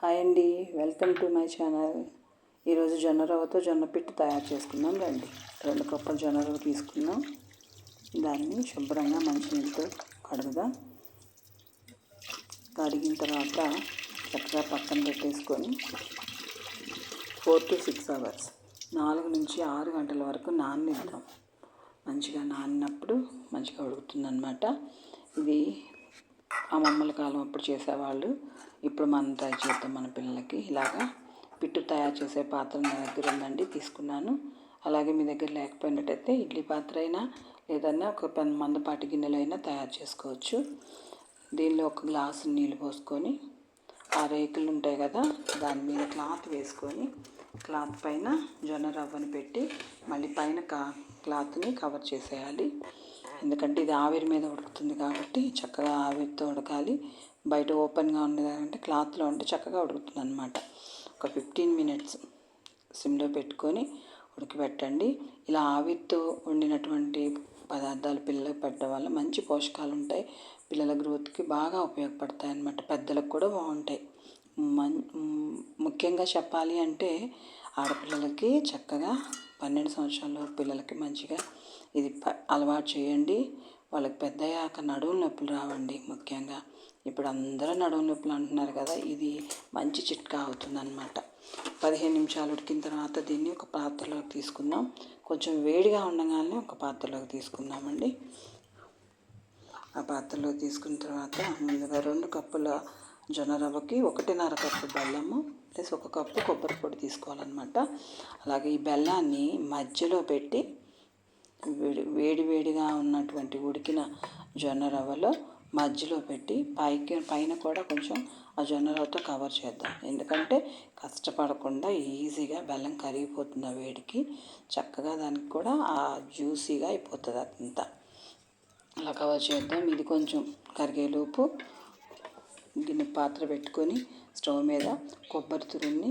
Hi అండి welcome to my channel. ఈరోజు జొన్న రవ్వతో జొన్న పిట్టు తయారు చేసుకుందాం రండి. రెండు కప్పులు జొన్న రవ్వ తీసుకుందాం. దాన్ని శుభ్రంగా మంచినీళ్ళతో కడుగుదాం. కడిగిన తర్వాత చక్కగా పక్కన పెట్టేసుకొని ఫోర్ టు సిక్స్ అవర్స్ నాలుగు నుంచి ఆరు గంటల వరకు నాననిద్దాం. మంచిగా నానినప్పుడు మంచిగా ఉడుకుతుందన్నమాట. ఇది అమ్మమ్మల కాలం అప్పుడు చేసేవాళ్ళు. ఇప్పుడు మనం ట్రై చేద్దాం మన పిల్లలకి. ఇలాగా పిట్టు తయారు చేసే పాత్ర నా దగ్గర ఉందండి తీసుకున్నాను. అలాగే మీ దగ్గర లేకపోయినట్టయితే ఇడ్లీ పాత్ర అయినా లేదన్నా ఒక పెన్ మందపాటి గిన్నెలో అయినా తయారు చేసుకోవచ్చు. దీనిలో ఒక గ్లాసు నీళ్ళు పోసుకొని ఆ రేకులు ఉంటాయి కదా దాని మీద క్లాత్ వేసుకొని క్లాత్ పైన జొన్న రవ్వని పెట్టి మళ్ళీ పైన కా క్లాత్ని కవర్ చేసేయాలి. ఎందుకంటే ఇది ఆవిరి మీద ఉడుకుతుంది కాబట్టి చక్కగా ఆవిరితో ఉడకాలి. బయట ఓపెన్గా ఉండేదంటే క్లాత్లో ఉంటే చక్కగా ఉడుకుతుంది అనమాట ఒక ఫిఫ్టీన్ మినిట్స్ సిమ్లో పెట్టుకొని ఉడకబెట్టండి ఇలా ఆవిరితో వండినటువంటి పదార్థాలు పిల్లలకు పెట్టడం వల్ల మంచి పోషకాలు ఉంటాయి. పిల్లల గ్రోత్కి బాగా ఉపయోగపడతాయి అన్నమాట పెద్దలకు కూడా బాగుంటాయి. మన్ ముఖ్యంగా చెప్పాలి అంటే ఆడపిల్లలకి చక్కగా పన్నెండు సంవత్సరాల పిల్లలకి మంచిగా ఇది అలవాటు చేయండి. వాళ్ళకి పెద్దయ్యాక నడుము నొప్పులు రావండి ముఖ్యంగా. ఇప్పుడు అందరూ నడుము నొప్పులు అంటున్నారు కదా ఇది మంచి చిట్కా అవుతుందన్నమాట. పదిహేను నిమిషాలు ఉడికిన తర్వాత దీన్ని ఒక పాత్రలోకి తీసుకుందాం. కొంచెం వేడిగా ఉండగానే ఒక పాత్రలోకి తీసుకుందామండి. ఆ పాత్రలో తీసుకున్న తర్వాత ముందుగా రెండు కప్పుల జొన్న రవ్వకి ఒకటిన్నర కప్పు బెల్లము ప్లస్ ఒక కప్పు కొబ్బరి పొడి తీసుకోవాలన్నమాట. అలాగే ఈ బెల్లాన్ని మధ్యలో పెట్టి వేడి వేడి వేడిగా ఉన్నటువంటి ఉడికిన జొన్న రవ్వలో మధ్యలో పెట్టి పైకి పైన కూడా కొంచెం ఆ జొన్న రవ్వతో కవర్ చేద్దాం. ఎందుకంటే కష్టపడకుండా ఈజీగా బెల్లం కరిగిపోతుంది ఆ వేడికి. చక్కగా దానికి కూడా ఆ జ్యూసీగా అయిపోతుంది అదంతా. అలా కవర్ చేద్దాం. ఇది కొంచెం కరిగేలోపు గిన్నె పాత్ర పెట్టుకొని స్టవ్ మీద కొబ్బరి తురుముని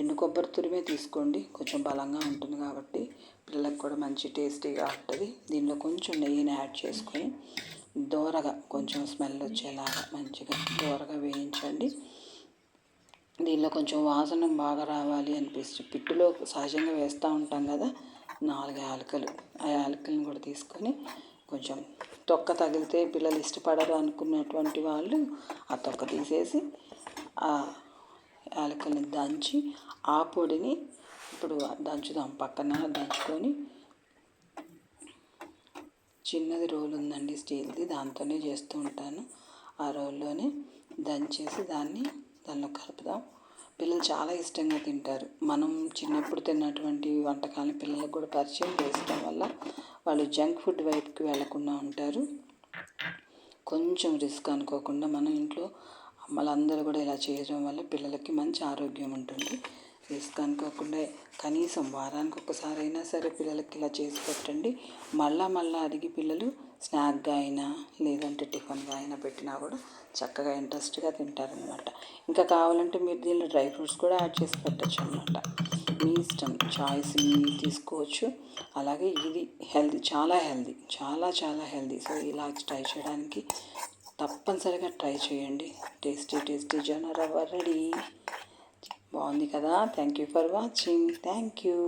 ఎండు కొబ్బరి తురిమే తీసుకోండి. కొంచెం బలంగా ఉంటుంది కాబట్టి పిల్లలకు కూడా మంచి టేస్టీగా ఉంటుంది. దీనిలో కొంచెం నెయ్యిని యాడ్ చేసుకొని దోరగా కొంచెం స్మెల్ వచ్చేలాగా మంచిగా దోరగా వేయించండి. దీనిలో కొంచెం వాసన బాగా రావాలి అనిపిస్తుంది. పిట్టులో సహజంగా వేస్తూ ఉంటాం కదా నాలుగు యాలకలు. ఆ యాలకలను కూడా తీసుకొని కొంచెం తొక్క తగిలితే పిల్లలు ఇష్టపడరు అనుకున్నటువంటి వాళ్ళు ఆ తొక్క తీసేసి ఆ యాలకల్ని దంచి ఆ పొడిని ఇప్పుడు దంచుదాం పక్కన దంచుకొని. చిన్నది రోల్ ఉందండి స్టీల్ది దాంతోనే చేస్తూ ఉంటాను. ఆ రోల్లోనే దంచేసి దాన్ని దానిలో కలుపుదాం. పిల్లలు చాలా ఇష్టంగా తింటారు. మనం చిన్నప్పుడు తిన్నటువంటి వంటకాలను పిల్లలకు కూడా పరిచయం చేసడం వల్ల వాళ్ళు జంక్ ఫుడ్ వైపుకి వెళ్ళకుండా ఉంటారు. కొంచెం రిస్క్ అనుకోకుండా మనం ఇంట్లో అమ్మలందరూ కూడా ఇలా చేయడం వల్ల పిల్లలకి మంచి ఆరోగ్యం ఉంటుంది. రిస్క్ అనుకోకుండా కనీసం వారానికి ఒకసారి అయినా సరే పిల్లలకి ఇలా చేసి పెట్టండి. మళ్ళా మళ్ళీ అడిగి పిల్లలు స్నాక్గా అయినా లేదంటే టిఫిన్గా అయినా పెట్టినా కూడా చక్కగా ఇంట్రెస్ట్గా తింటారనమాట ఇంకా కావాలంటే మీరు దీనిలో డ్రై ఫ్రూట్స్ కూడా యాడ్ చేసి పెట్టచ్చు అనమాట మీ ఇష్టం. చాయిస్ మీ తీసుకోవచ్చు. అలాగే ఇది హెల్దీ చాలా హెల్దీ చాలా చాలా హెల్దీ సో ఇలా ట్రై చేయడానికి తప్పనిసరిగా ట్రై చేయండి. టేస్టీ టేస్టీ జొన్న రెడీ బాగుంది కదా? Thank you for watching thank you